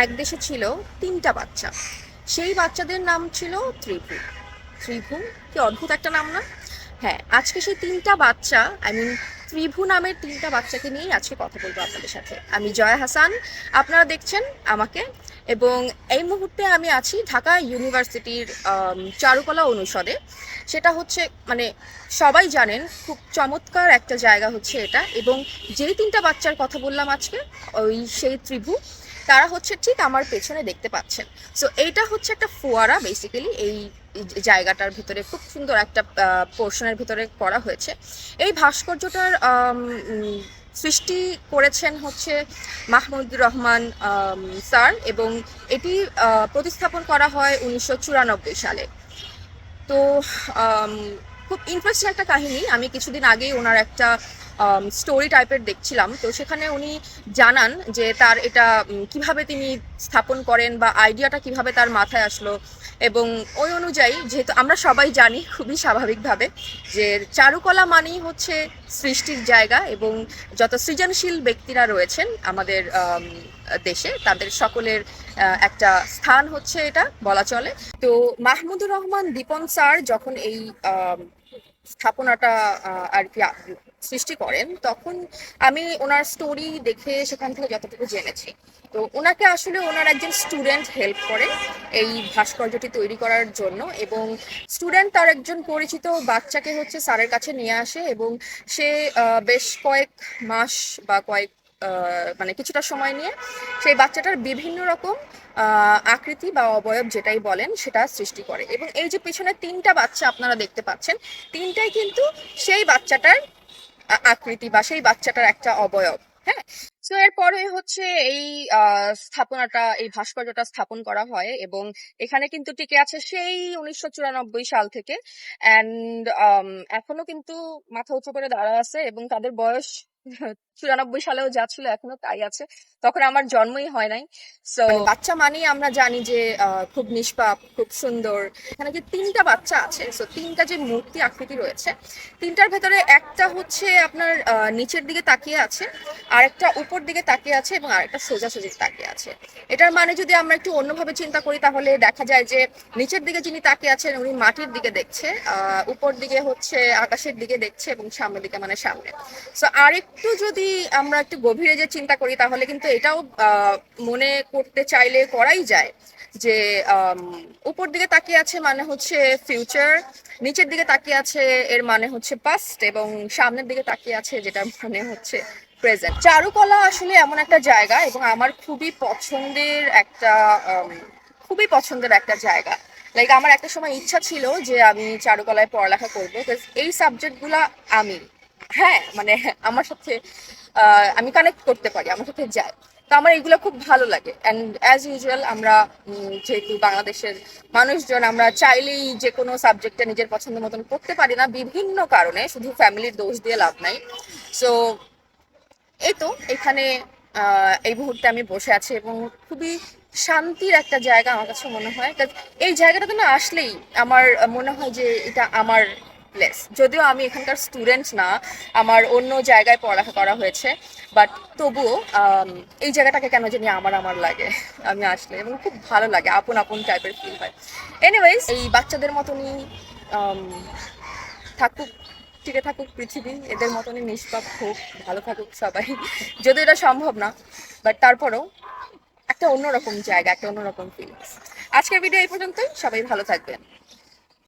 এক দেশে ছিল তিনটা বাচ্চা। সেই বাচ্চাদের নাম ছিল ত্রিভু ত্রিভু কি অদ্ভুত একটা নাম না? হ্যাঁ আজকে সেই তিনটা বাচ্চা আই মিন ত্রিভু নামের তিনটা বাচ্চাকে নিয়েই আজকে কথা বলব আপনাদের সাথে। আমি জয়া হাসান, আপনারা দেখছেন আমাকে, এবং এই মুহূর্তে আমি আছি ঢাকা ইউনিভার্সিটির চারুকলা অনুষদে। সেটা হচ্ছে মানে সবাই জানেন খুব চমৎকার একটা জায়গা হচ্ছে এটা, এবং যেই তিনটা বাচ্চার কথা বললাম আজকে, ওই সেই ত্রিভু তারা হচ্ছে ঠিক আমার পেছনে দেখতে পাচ্ছেন। সো এইটা হচ্ছে একটা ফোয়ারা বেসিক্যালি এই জায়গাটার ভিতরে খুব সুন্দর একটা পোর্শনের ভিতরে করা হয়েছে। এই ভাস্কর্যটার সৃষ্টি করেছেন হচ্ছে মাহমুদুর রহমান স্যার এবং এটি প্রতিস্থাপন করা হয় উনিশশো চুরানব্বই সালে। তো খুব ইন্টারেস্টিং একটা কাহিনী। আমি কিছুদিন আগেই ওনার একটা স্টোরি টাইপের দেখছিলাম। তো সেখানে উনি জানান যে তার এটা কীভাবে তিনি স্থাপন করেন বা আইডিয়াটা কীভাবে তার মাথায় আসলো এবং ওই অনুযায়ী যেহেতু আমরা সবাই জানি খুবই স্বাভাবিকভাবে যে চারুকলা মানেই হচ্ছে সৃষ্টির জায়গা এবং যত সৃজনশীল ব্যক্তিরা রয়েছেন আমাদের দেশে তাদের সকলের একটা স্থান হচ্ছে এটা বলা চলে। তো মাহমুদুর রহমান, দীপন স্যার যখন এই স্থাপনাটা আর কি সৃষ্টি করেন, তখন আমি ওনার স্টোরি দেখে সেখান থেকে যতটুকু জেনেছি। তো ওনাকে আসলে ওনার একজন স্টুডেন্ট হেল্প করে এই ভাস্কর্যটি তৈরি করার জন্য এবং স্টুডেন্ট তার একজন পরিচিত বাচ্চাকে হচ্ছে স্যারের কাছে নিয়ে আসে এবং সে বেশ কয়েক মাস বা কয়েক মানে কিছুটা সময় নিয়ে সেই বাচ্চাটার বিভিন্ন রকম আকৃতি বা অবয়ব যেটাই বলেন সেটা সৃষ্টি করে। এবং এই যে পেছনে তিনটা বাচ্চা আপনারা দেখতে পাচ্ছেন, তিনটাই কিন্তু সেই বাচ্চাটার আকৃতি বা সেই বাচ্চাটার একটা অবয়ব হ্যাঁ? তো এরপরে হচ্ছে এই স্থাপনাটা, এই ভাস্কর্যটা স্থাপন করা হয় এবং এখানে কিন্তু টিকে আছে সেই উনিশশো চুরানব্বই সাল থেকে। অ্যান্ড এখনও কিন্তু মাথা উঁচু করে দাঁড়া আছে এবং তাদের বয়স চুরানব্বই সালেও যা ছিল এখনও তাই আছে। তখন আমার জন্মই হয় নাই। সো বাচ্চা মানেই আমরা জানি যে খুব নিষ্পাপ, খুব সুন্দর। এখানে যে তিনটা বাচ্চা আছে সো তিনটা যে মূর্তি আকৃতি রয়েছে, তিনটার ভেতরে একটা হচ্ছে আপনার নিচের দিকে তাকিয়ে আছে, আরেকটা উপর দিকে তাকিয়ে আছে এবং আরেকটা সোজাসুজি তাকিয়ে আছে। এটার মানে যদি আমরা একটু অন্যভাবে চিন্তা করি, তাহলে দেখা যায় যে নিচের দিকে যিনি তাকিয়ে আছেন, উনি মাটির দিকে দেখছে উপর দিকে হচ্ছে, আকাশের দিকে দেখছে এবং সামনের দিকে মানে সামনে। সো আরেকটু যদি আমরা একটু গভীরে যে চিন্তা করি, তাহলে কিন্তু এটাও মনে করতে চাইলে করাই যায় যে উপর দিকে তাকিয়ে আছে মানে হচ্ছে ফিউচার নিচের দিকে তাকিয়ে আছে এর মানে হচ্ছে পাস্ট এবং সামনের দিকে তাকিয়ে আছে যেটা মানে হচ্ছে প্রেজেন্ট চারুকলা আসলে এমন একটা জায়গা এবং আমার খুবই পছন্দের একটা খুবই পছন্দের একটা জায়গা। লাইক আমার একটা সময় ইচ্ছা ছিল যে আমি চারুকলায় পড়ালেখা করব এই সাবজেক্টগুলা আমি হ্যাঁ মানে আমার সাথে আমি কানেক্ট করতে পারি, আমার সাথে যায়। তো আমার এগুলো খুব ভালো লাগে। অ্যান্ড অ্যাজ ইউজুয়াল আমরা যেহেতু বাংলাদেশের মানুষজন, আমরা চাইলেই যে কোনো সাবজেক্টটা নিজের পছন্দ মতন করতে পারি না, বিভিন্ন কারণে, শুধু ফ্যামিলির দোষ দিয়ে লাভ নাই। সো এই তো, এখানে এই মুহূর্তে আমি বসে আছি এবং খুবই শান্তির একটা জায়গা আমার কাছে মনে হয়। এই জায়গাটাতে না আসলেই আমার মনে হয় যে এটা আমার প্লেস যদিও আমি এখানকার স্টুডেন্ট না, আমার অন্য জায়গায় পড়ালেখা করা হয়েছে বাট তবুও এই জায়গাটাকে কেন জানি আমার আমার লাগে, আমি আসলে, এবং খুব ভালো লাগে, আপন আপন টাইপের ফিল হয়। এনিওয়েজ এই বাচ্চাদের মতনই থাকুক, টিকে থাকুক পৃথিবী, এদের মতনই নিষ্পাপ হোক, ভালো থাকুক সবাই, যদি এটা সম্ভব না বাট তারপরেও একটা অন্যরকম জায়গা, একটা অন্যরকম ফিল আজকের ভিডিও এই পর্যন্তই, সবাই ভালো থাকবেন।